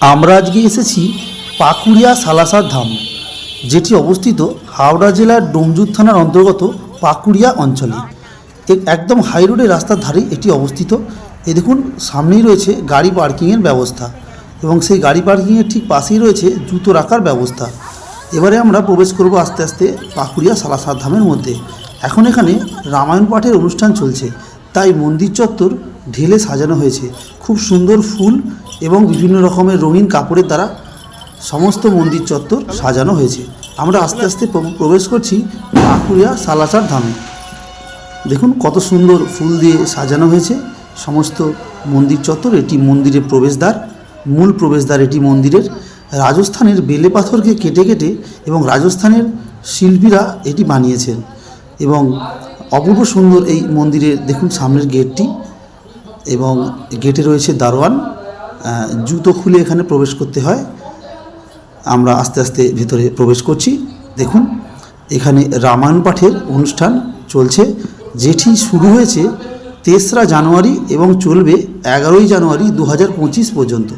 আমরা আজকে এসেছি পাকুড়িয়া সালাসার ধাম, যেটি অবস্থিত হাওড়া জেলার ডোমজুর থানার অন্তর্গত পাকুড়িয়া অঞ্চলে। একদম হাই রোডের রাস্তার ধারেই এটি অবস্থিত। এ দেখুন, সামনেই রয়েছে গাড়ি পার্কিংয়ের ব্যবস্থা এবং সেই গাড়ি পার্কিংয়ের ঠিক পাশেই রয়েছে জুতো রাখার ব্যবস্থা। এবারে আমরা প্রবেশ করব আস্তে আস্তে পাকুড়িয়া সালাসার ধামের মধ্যে। এখন এখানে রামায়ণ পাঠের অনুষ্ঠান চলছে। তাই মন্দির চত্বর ঢেলে সাজানো হয়েছে। খুব সুন্দর ফুল এবং বিভিন্ন রকমের রঙিন কাপড়ের দ্বারা সমস্ত মন্দির চত্বর সাজানো হয়েছে। আমরা আস্তে আস্তে প্রবেশ করছি পাকুড়িয়া সালাসার ধামে। দেখুন কত সুন্দর ফুল দিয়ে সাজানো হয়েছে। সমস্ত মন্দির চত্বর এটি মন্দিরের প্রবেশদ্বার। মূল প্রবেশদ্বার এটি মন্দিরের। রাজস্থানের বেলে পাথরকে কেটে কেটে এবং রাজস্থানের শিল্পীরা এটি বানিয়েছেন। এবং অপূর্ব সুন্দর এই মন্দিরের, দেখুন সামনের গেটটি এবং গেটে রয়েছে দারোয়ান। জুতো খুলে এখানে প্রবেশ করতে হয়। আমরা আস্তে আস্তে ভিতরে প্রবেশ করছি। দেখুন, এখানে রামায়ণ পাঠের অনুষ্ঠান চলছে। যেটি শুরু হয়েছে তেসরা জানুয়ারি এবং চলবে এগারোই জানুয়ারি দু হাজার পঁচিশ পর্যন্ত।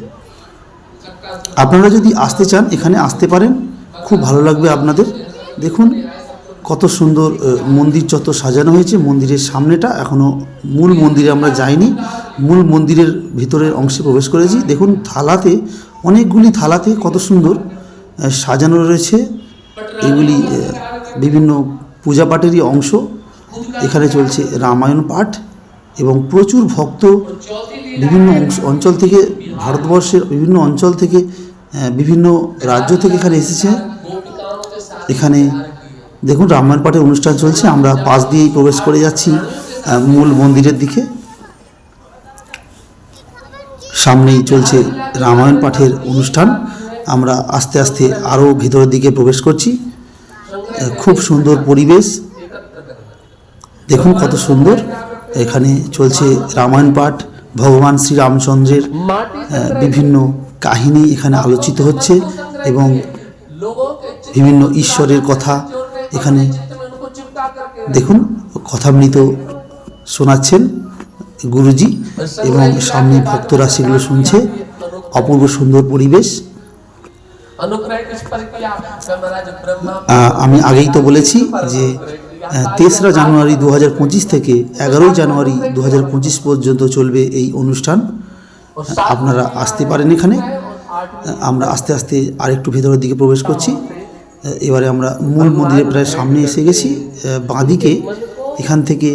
আপনারা যদি আসতে চান, এখানে আসতে পারেন। খুব ভালো লাগবে আপনাদের। দেখুন কত সুন্দর মন্দির যত সাজানো হয়েছে, মন্দিরের সামনেটা এখনও মূল মন্দিরে আমরা যাইনি। মূল মন্দিরের ভিতরের অংশে প্রবেশ করেছি। দেখুন, থালাতে, অনেকগুলি থালাতে কত সুন্দর সাজানো রয়েছে। এগুলি বিভিন্ন পূজা পাঠেরই অংশ। এখানে চলছে রামায়ণ পাঠ এবং প্রচুর ভক্ত বিভিন্ন অঞ্চল থেকে, ভারতবর্ষের বিভিন্ন অঞ্চল থেকে বিভিন্ন রাজ্য থেকে এখানে এসেছে। এখানে দেখুন, রামায়ণ পাঠের অনুষ্ঠান চলছে, আমরা পাশ দিয়েই প্রবেশ করে যাচ্ছি মূল মন্দিরের দিকে। সামনেই চলছে রামায়ণ পাঠের অনুষ্ঠান, আমরা আস্তে আস্তে আরও ভিতরের দিকে প্রবেশ করছি। খুব সুন্দর পরিবেশ। দেখুন কত সুন্দর, এখানে চলছে রামায়ণ পাঠ, ভগবান শ্রীরামচন্দ্রের বিভিন্ন কাহিনী এখানে আলোচিত হচ্ছে এবং বিভিন্ন ঈশ্বরের কথা এখানে দেখুন, কথামৃত শোনাচ্ছেন গুরুজি এবং সামনে ভক্তরা সেগুলো শুনছে। অপূর্ব সুন্দর পরিবেশ। আমি আগেই তো বলেছি যে তেসরা জানুয়ারি দু হাজার পঁচিশ থেকে এগারোই জানুয়ারি দু হাজার পঁচিশ পর্যন্ত চলবে এই অনুষ্ঠান। আপনারা আসতে পারেন এখানে। আমরা আস্তে আস্তে আরেকটু ভেতরের দিকে প্রবেশ করছি। এবারে আমরা মূল মন্দিরের প্রায় সামনে এসে গেছি। বাঁদিকে এখান থেকে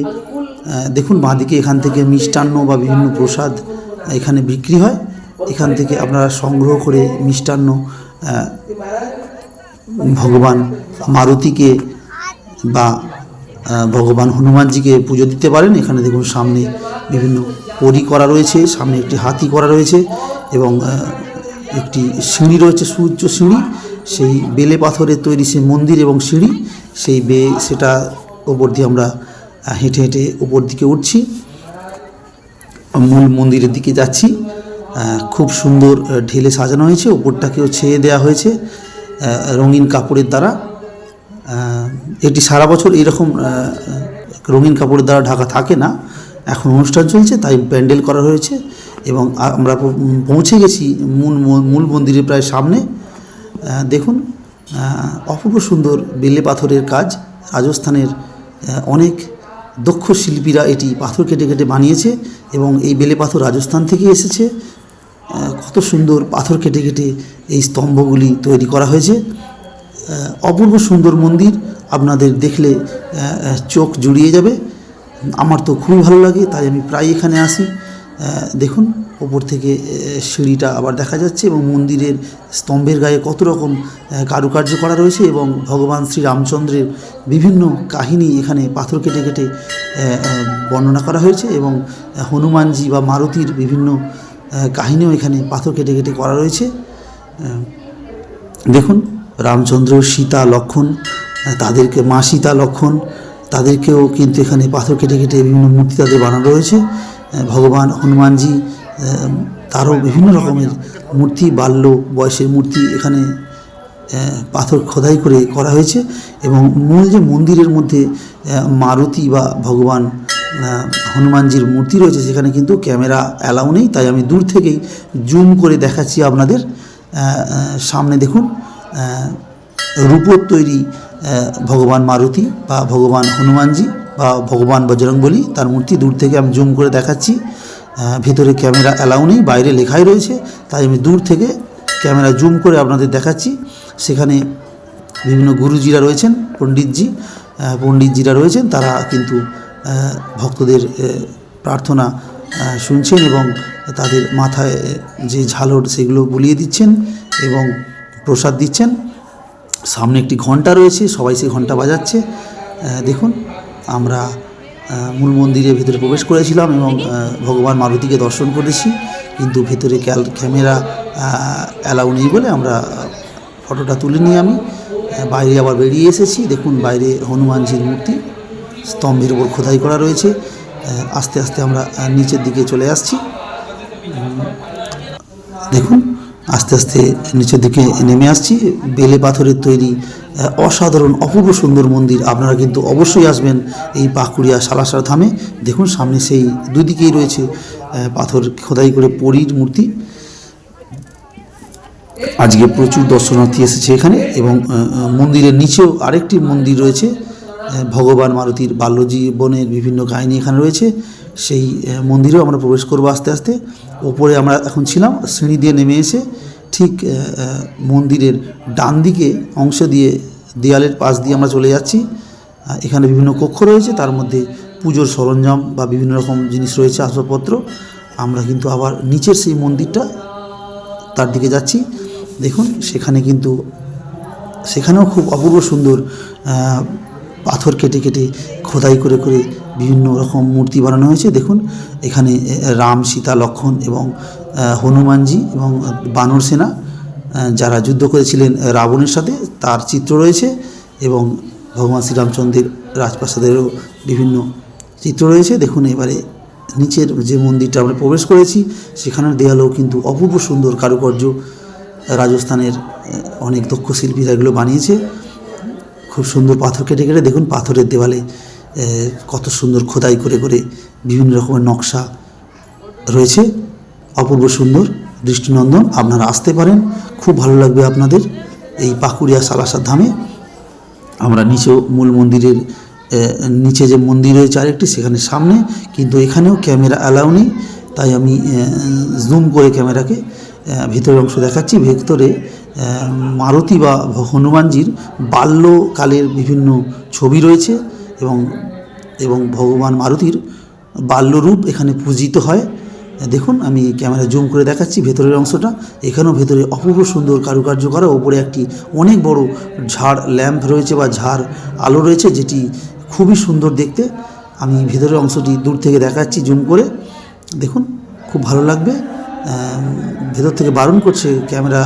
দেখুন বাঁদিকে এখান থেকে মিষ্টান্ন বা বিভিন্ন প্রসাদ এখানে বিক্রি হয়। এখান থেকে আপনারা সংগ্রহ করে মিষ্টান্ন ভগবান মারুতিকে বা ভগবান হনুমানজিকে পুজো দিতে পারেন। এখানে দেখুন সামনে বিভিন্ন পরি করা রয়েছে সামনে একটি হাতি করা রয়েছে এবং একটি সিঁড়ি রয়েছে সূর্য সিঁড়ি। সেই বেলে পাথরের তৈরি সেই মন্দির এবং সিঁড়ি, সেই বে, সেটা ওপর দিয়ে আমরা হেঁটে হেঁটে ওপর দিকে উঠছি। মূল মন্দিরের দিকে যাচ্ছি। খুব সুন্দর ঢেলে সাজানো হয়েছে। ওপরটাকেও ছেয়ে দেওয়া হয়েছে রঙিন কাপড়ের দ্বারা। এটি সারা বছর এরকম রঙিন কাপড়ের দ্বারা ঢাকা থাকে না। এখন অনুষ্ঠান চলছে, তাই প্যান্ডেল করা হয়েছে এবং আমরা পৌঁছে গেছি মূল মূল মন্দিরের প্রায় সামনে। দেখুন অপূর্ব সুন্দর বেলে পাথরের কাজ। রাজস্থানের অনেক দক্ষ শিল্পীরা এটি পাথর কেটে কেটে বানিয়েছে এবং এই বেলে পাথর রাজস্থান থেকে এসেছে। কত সুন্দর পাথর কেটে কেটে এই স্তম্ভগুলি তৈরি করা হয়েছে। অপূর্ব সুন্দর মন্দির, আপনাদের দেখলে চোখ জুড়িয়ে যাবে। আমার তো খুবই ভালো লাগে, তাই আমি প্রায় এখানে আসি। দেখুন ওপর থেকে সিঁড়িটা আবার দেখা যাচ্ছে এবং মন্দিরের স্তম্ভের গায়ে কত রকম কারুকার্য করা রয়েছে এবং ভগবান শ্রী রামচন্দ্রের বিভিন্ন কাহিনী এখানে পাথর কেটে কেটে বর্ণনা করা হয়েছে এবং হনুমানজি বা মারুতির বিভিন্ন কাহিনীও এখানে পাথর কেটে কেটে করা রয়েছে। দেখুন, রামচন্দ্র, সীতা, লক্ষণ তাদেরকে মা সীতা, লক্ষণ, তাদেরকেও কিন্তু এখানে পাথর কেটে কেটে বিভিন্ন মূর্তি তাদের বানানো রয়েছে। ভগবান হনুমানজি তারও বিভিন্ন রকমের মূর্তি, বাল্য বয়সের মূর্তি এখানে পাথর খোদাই করে করা হয়েছে এবং মূল যে মন্দিরের মধ্যে মারুতি বা ভগবান হনুমানজির মূর্তি রয়েছে সেখানে কিন্তু ক্যামেরা অ্যালাউ নেই। তাই আমি দূর থেকেই জুম করে দেখাচ্ছি আপনাদের। সামনে দেখুন রূপোর তৈরি ভগবান মারুতি বা ভগবান হনুমানজি বা ভগবান বজরংবলী, তার মূর্তি দূর থেকে আমি জুম করে দেখাচ্ছি। ভেতরে ক্যামেরা অ্যালাউ নেই, বাইরে লেখাই রয়েছে। তাই আমি দূর থেকে ক্যামেরা জুম করে আপনাদের দেখাচ্ছি। সেখানে বিভিন্ন গুরুজিরা রয়েছেন, পণ্ডিতজি পণ্ডিতজিরা রয়েছেন। তারা কিন্তু ভক্তদের প্রার্থনা শুনছেন এবং তাদের মাথায় যে ঝালর সেগুলো বুলিয়ে দিচ্ছেন এবং প্রসাদ দিচ্ছেন। সামনে একটি ঘণ্টা রয়েছে, সবাই সেই ঘণ্টা বাজাচ্ছে। দেখুন, আমরা মূল মন্দিরের ভেতরে প্রবেশ করেছিলাম এবং ভগবান মারুতিকে দর্শন করেছি। কিন্তু ভেতরে ক্যাল, ক্যামেরা অ্যালাউ নেই বলে আমরা ফটোটা তুলে নিয়ে আমি। বাইরে আবার বেরিয়ে এসেছি। দেখুন, বাইরে হনুমানজির মূর্তি, স্তম্ভের উপর খোদাই করা রয়েছে। আস্তে আস্তে আমরা নিচের দিকে চলে আসছি। দেখুন আস্তে আস্তে নিচের দিকে নেমে আসছি। বেলে পাথরের তৈরি অসাধারণ, অপূর্ব সুন্দর মন্দির। আপনারা কিন্তু অবশ্যই আসবেন এই পাকুড়িয়া সালাসার ধামে। দেখুন, সামনে সেই দুই দিকেই রয়েছে পাথর খোদাই করে পরীর মূর্তি। আজকে প্রচুর দর্শনার্থী এসেছে এখানে এবং মন্দিরের নিচেও আরেকটি মন্দির রয়েছে ভগবান মারুতির বাল্যজীবনের বিভিন্ন কাহিনী এখানে রয়েছে। সেই মন্দিরেও আমরা প্রবেশ করব আস্তে আস্তে। ওপরে আমরা এখন ছিলাম, সিঁড়ি দিয়ে নেমে এসে ঠিক মন্দিরের ডান দিকে অংশ দিয়ে দেয়ালের পাশ দিয়ে আমরা চলে যাচ্ছি। এখানে বিভিন্ন কক্ষ রয়েছে, তার মধ্যে পুজোর সরঞ্জাম বা বিভিন্ন রকম জিনিস রয়েছে, আসবাবপত্র। আমরা কিন্তু আবার নিচের সেই মন্দিরটা, তার দিকে যাচ্ছি। দেখুন, সেখানে কিন্তু, সেখানেও খুব অপূর্ব সুন্দর পাথর কেটে কেটে খোদাই করে করে বিভিন্ন রকম মূর্তি বানানো হয়েছে। দেখুন, এখানে রাম, সীতা লক্ষণ এবং হনুমানজি এবং বানর সেনা যারা যুদ্ধ করেছিলেন রাবণের সাথে, তার চিত্র রয়েছে এবং ভগবান শ্রীরামচন্দ্রের রাজপ্রাসাদেরও বিভিন্ন চিত্র রয়েছে। দেখুন, এবারে নিচের যে মন্দিরটা আমরা প্রবেশ করেছি, সেখানের দেয়ালেও কিন্তু অপূর্ব সুন্দর কারুকার্য রাজস্থানের অনেক দক্ষ শিল্পীরা এগুলো বানিয়েছে। খুব সুন্দর পাথর কেটে কেটে, দেখুন, পাথরের দেওয়ালে কত সুন্দর খোদাই করে করে বিভিন্ন রকমের নকশা রয়েছে। অপূর্ব সুন্দর দৃষ্টিনন্দন, আপনারা আসতে পারেন। খুব ভালো লাগবে আপনাদের এই পাকুড়িয়া সালাসার ধামে। আমরা নিচেও মূল মন্দিরের নিচে যে মন্দির রয়েছে আরেকটি, সেখানে সামনে, কিন্তু এখানেও ক্যামেরা অ্যালাউ নেই। তাই আমি জুম করে ক্যামেরাকে ভেতরের অংশ দেখাচ্ছি। ভেতরে মারুতি বা হনুমানজির বাল্যকালের বিভিন্ন ছবি রয়েছে। এবং এবং ভগবান মারুতির বাল্যরূপ এখানে পূজিত হয়। দেখুন, আমি ক্যামেরা জুম করে দেখাচ্ছি ভেতরের অংশটা। এখানেও ভেতরে অপূর্ব সুন্দর কারুকার্য করা। ওপরে একটি অনেক বড় ঝাড় ল্যাম্প রয়েছে বা ঝাড় আলো রয়েছে, যেটি খুবই সুন্দর দেখতে। আমি ভেতরের অংশটি দূর থেকে দেখাচ্ছি জুম করে। দেখুন, খুব ভালো লাগবে। ভেতর থেকে বারণ করছে ক্যামেরা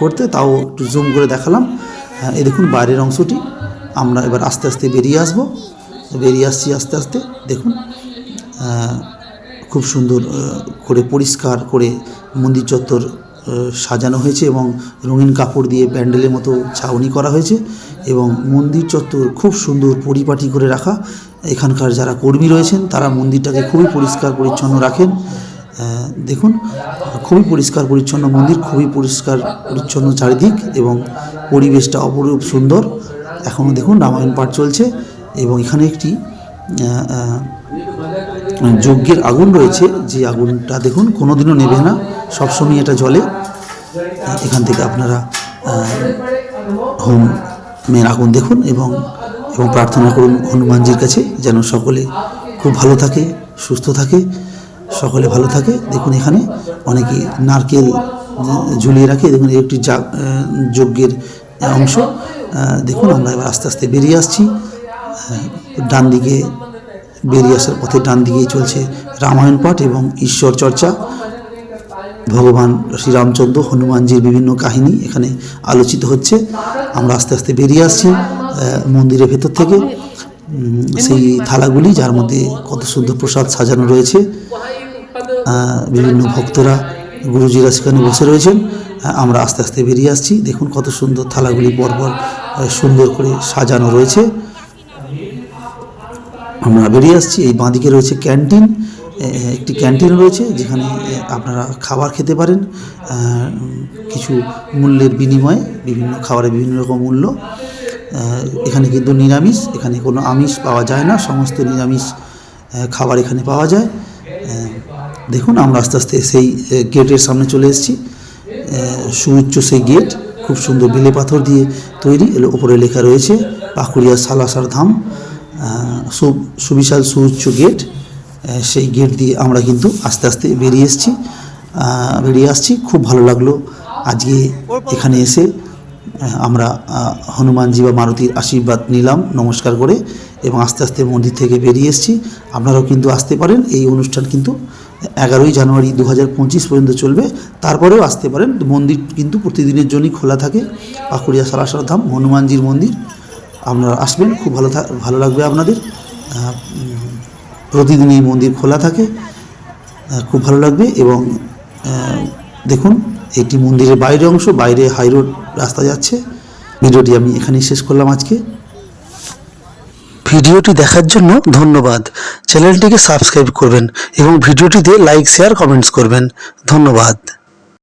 করতে, তাও একটু জুম করে দেখালাম। এই দেখুন বাইরের অংশটি। আমরা এবার আস্তে আস্তে বেরিয়ে আসব। বেরিয়ে আসছি আস্তে আস্তে, দেখুন খুব সুন্দর করে পরিষ্কার করে মন্দির চত্বর সাজানো হয়েছে এবং রঙিন কাপড় দিয়ে প্যান্ডেলের মতো ছাউনি করা হয়েছে এবং মন্দির চত্বর খুব সুন্দর পরিপাটি করে রাখা। এখানকার যারা কর্মী রয়েছেন, তারা মন্দিরটাকে খুবই পরিষ্কার পরিচ্ছন্ন রাখেন। দেখুন, খুবই পরিষ্কার পরিচ্ছন্ন মন্দির, খুবই পরিষ্কার পরিচ্ছন্ন চারিদিক এবং পরিবেশটা অপরূপ সুন্দর। এখনও দেখুন রামায়ণ পাঠ চলছে এবং এখানে একটি যজ্ঞের আগুন রয়েছে। যে আগুনটা দেখুন কোনোদিনও নেবে না, সবসময় এটা জলে এখান থেকে আপনারা হোম মেন আগুন দেখুন এবং এবং প্রার্থনা করুন হনুমানজির কাছে যেন সকলে খুব ভালো থাকে, সুস্থ থাকে, সকলে ভালো থাকে। দেখুন এখানে অনেকে নারকেল ঝুলিয়ে রাখে। দেখুন একটি যজ্ঞের অংশ। দেখুন, আমরা এবার আস্তে আস্তে বেরিয়ে আসছি। ডান দিকে বেরিয়ে আসার পথে ডান দিকেই চলছে রামায়ণ পাঠ এবং ঈশ্বর চর্চা। ভগবান শ্রীরামচন্দ্র, হনুমানজির বিভিন্ন কাহিনী এখানে আলোচিত হচ্ছে। আমরা আস্তে আস্তে বেরিয়ে আসছি মন্দিরের ভেতর থেকে। সেই থালাগুলি যার মধ্যে কত সুন্দর প্রসাদ সাজানো রয়েছে। বিভিন্ন ভক্তরা গুরুজিরা সেখানে বসে রয়েছেন। আমরা আস্তে আস্তে বেরিয়ে আসছি। দেখুন কত সুন্দর থালাগুলি পরপর সুন্দর করে সাজানো রয়েছে। আমরা বেরিয়ে আসছি। এই বাঁদিকে রয়েছে ক্যান্টিন। একটি ক্যান্টিন রয়েছে যেখানে আপনারা খাবার খেতে পারেন। কিছু মূল্যের বিনিময়ে, বিভিন্ন খাবারের বিভিন্ন রকম মূল্য। এখানে কিন্তু নিরামিষ, এখানে কোনো আমিষ পাওয়া যায় না। সমস্ত নিরামিষ খাবার এখানে পাওয়া যায়। দেখুন, আমরা আস্তে আস্তে সেই গেটের সামনে চলে এসেছি। সুউচ্চ সেই গেট, খুব সুন্দর বেলে পাথর দিয়ে তৈরি ওপরে লেখা রয়েছে, পাকুড়িয়া সালাসার ধাম সুবিশাল সুউচ্চ গেট। সেই গেট দিয়ে আমরা কিন্তু আস্তে আস্তে বেরিয়ে এসেছি। বেরিয়ে আসছি, খুব ভালো লাগল আজকে এখানে এসে। আমরা হনুমানজি বা মারুতির আশীর্বাদ নিলাম, নমস্কার করে, এবং আস্তে আস্তে মন্দির থেকে বেরিয়ে এসেছি। আপনারাও কিন্তু আসতে পারেন, এই অনুষ্ঠান কিন্তু এগারোই জানুয়ারি দু হাজার পঁচিশ পর্যন্ত চলবে। তারপরেও আসতে পারেন। মন্দির কিন্তু প্রতিদিনের জন্যই খোলা থাকে। পাকুড়িয়া সালাসর ধাম, হনুমানজির মন্দির। আপনারা আসবেন, খুব ভালো ভালো লাগবে আপনাদের। প্রতিদিন এই মন্দির খোলা থাকে। খুব ভালো লাগবে এবং দেখুন এটি মন্দিরের বাইরে অংশ, বাইরে হাই রোড রাস্তা যাচ্ছে। ভিডিওটি আমি এখানেই শেষ করলাম আজকে। ভিডিওটি দেখার জন্য ধন্যবাদ। চ্যানেলটিকে সাবস্ক্রাইব করবেন এবং ভিডিওটিতে লাইক শেয়ার কমেন্টস করবেন। ধন্যবাদ।